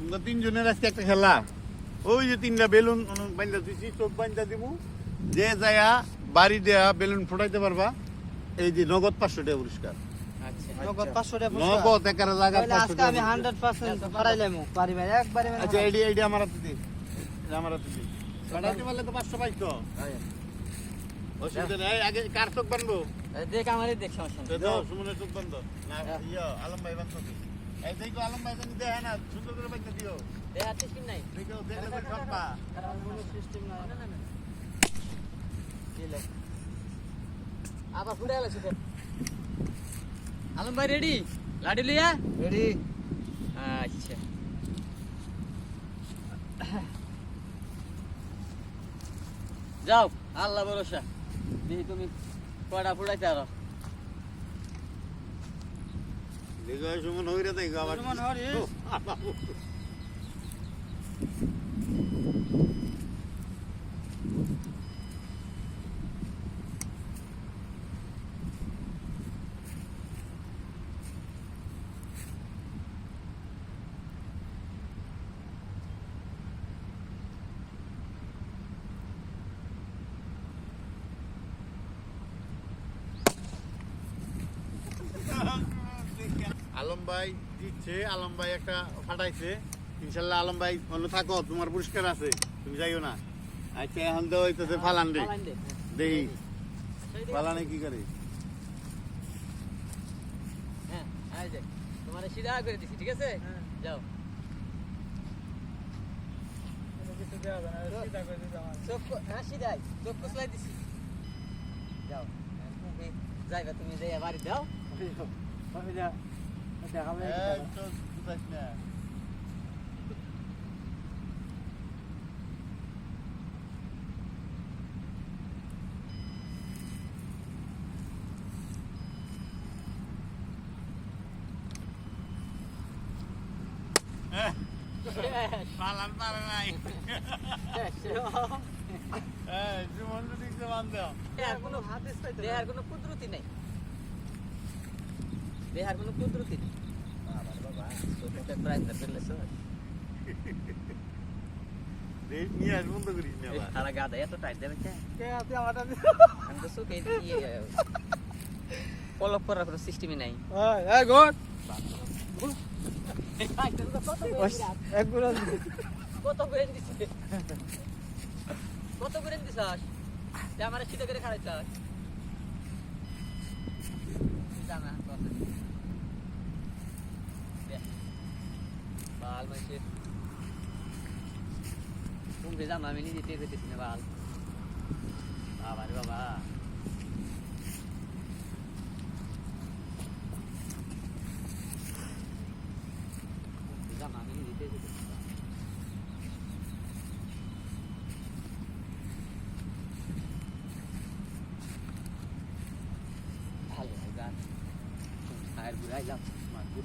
তোমরা তিনজনের আজকে একটা খেলা। ওই যে তিনটা বেলুন বাইন্দা দিছি চোখ বাইন্দা দিব যে যায়া বাড়ি দেয়া বেলুন ফুটাইতে পারবা এই যে নগদ পাঁচশো টাকা পুরস্কার। আচ্ছা নগদ 500 টাকা একার জায়গা তাহলে পাঁচশো আজকে আমি টাকা 100% হারাইলাম পারি ভাই একবারে আচ্ছা এইডি এইডি আমার হাতে দি আমার হাতে দি ফাটাইতে পারলে তো পাঁচশো অসুবিধা নেই। আগে কার চোখ বানবো দেখ আমারই দেখ সমস্যা সুমনের চোখ বন্ধ। না ইয়া আলম ভাই এই দেখো আলম ভাই জানি দেয় না সুন্দর আবার ফুটে গেল আলম ভাই রেডি লাডি লিয়া রেডি আচ্ছা। যাও আল্লাহ ভরসা। দেখি তুমি কয়টা ফুটাইতে আরও দেখো সুমন হইরে দেখো আবার। সুমন হরি। আলম ভাই দিচ্ছে আলম ভাই একটা ফাটাইছে। ইনশাল্লাহ আলম ভাই অন্য থাকো তোমার পুরস্কার আছে তুমি যাইও না। আচ্ছা এখন তো হইতেছে ফালান রে। দেখি ফালানে কি করে? হ্যাঁ তোমার সিধা করে দিছি ঠিক আছে? হ্যাঁ। যাও। কিছু দেওয়া যাবে না সিধা করে দিতে আমার চোখ হ্যাঁ সিধাই চোখ কুচলাই দিছি যাও হ্যাঁ, তুমি যাইবা তুমি যাই বাড়ি দাও আমি যা দেখাবে এই তো বুঝাইস না। Eh, ফালান পারে নাই এই সুমন তো দিচ্ছে বান্ধব দেহার কোনো হাতে পাইতে দেহার কোনো কুদরতি নাই দেহার কোনো কুদরতি নেই বাবা রে বাবা চোখটা প্রাইজ না পেলে সর দেখ নিয়ে আস বন্ধ করিস না আবার। তারা গাদা এত টাইট দেবে কে কে আছে আমারটা আমি তো চোখে ইয়ে পলক করার কোনো সিস্টেমই নাই ওই এই গুড এক গুণ কত করে দিছে কত করে দিছাস তে আমার সিধা করে খাড়াইছাস জানা কত বাল মাইছে তুমি জানো আমি নিজে টের পেতেছি না বাল বাবা রে বাবা জানো আমি নিজে টের পেতেছি না। ভালো হয় গান আর ঘুরাইলাম মারবো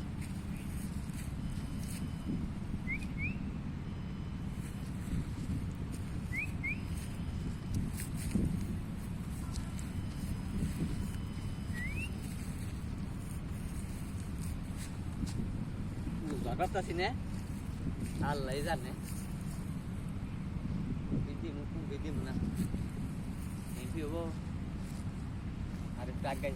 বুঝতে পারতাছি না আল্লাহ জানে বিধি মুখ বিধি না এমপি হব আর একটু আগে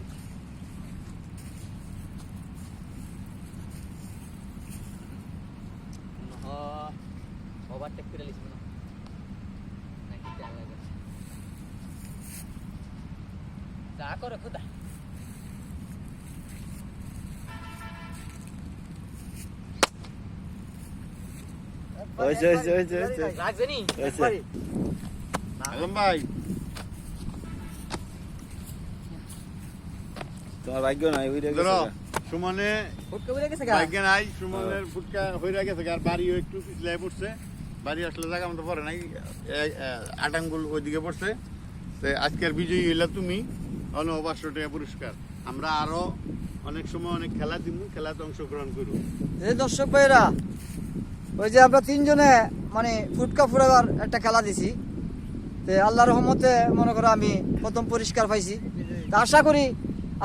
সুমনে ভাগ্যে নাই সুমনের ফুটকা হয়ে গেছে আর বাড়িও একটু পিছলাই পড়ছে। বাড়ি আসলে জায়গা মতো পড়ে নাই। আটাঙ্গুল ওইদিকে পড়ছে। আজকের বিজয়ী হইলা তুমি অন পাঁচশো টাকা পুরস্কার। আমরা আরও অনেক সময় অনেক খেলা দিব খেলাতে অংশগ্রহণ করব। এই দর্শক ভাইরা ওই যে আমরা তিনজনে মানে ফুটকা ফুরাবার একটা খেলা দিছি। তে আল্লাহ রহমতে মনে করো আমি প্রথম পুরস্কার পাইছি। তা আশা করি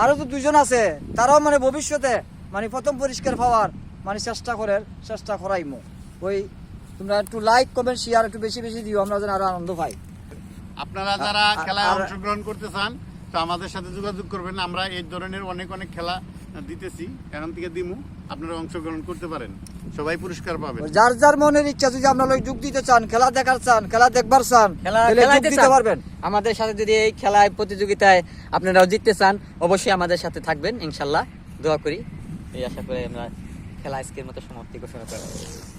আরও তো দুজন আছে, তারাও মানে ভবিষ্যতে মানে প্রথম পুরস্কার পাওয়ার মানে চেষ্টা করে চেষ্টা করাইমো। ওই তোমরা একটু লাইক কমেন্ট শেয়ার একটু বেশি বেশি দিও আমরা যেন আরও আনন্দ পাই। আপনারা যারা খেলায় অংশগ্রহণ করতে চান তো আমাদের সাথে যোগাযোগ করবেন। আমরা এই ধরনের অনেক অনেক খেলা দিতেছি। এখান থেকে দিমু আপনারা অংশগ্রহণ করতে পারেন। সবাই পুরস্কার পাবেন। যার যার মনের ইচ্ছা যদি আপনারা যোগ দিতে চান খেলা দেখার চান খেলা দেখবার চান খেলা দিতে পারবেন। আমাদের সাথে যদি এই খেলায় প্রতিযোগিতায় আপনারাও জিততে চান অবশ্যই আমাদের সাথে থাকবেন ইনশাল্লাহ। দোয়া করি। এই আশা করে আমরা খেলা আজকের মতো সমাপ্তি ঘোষণা করি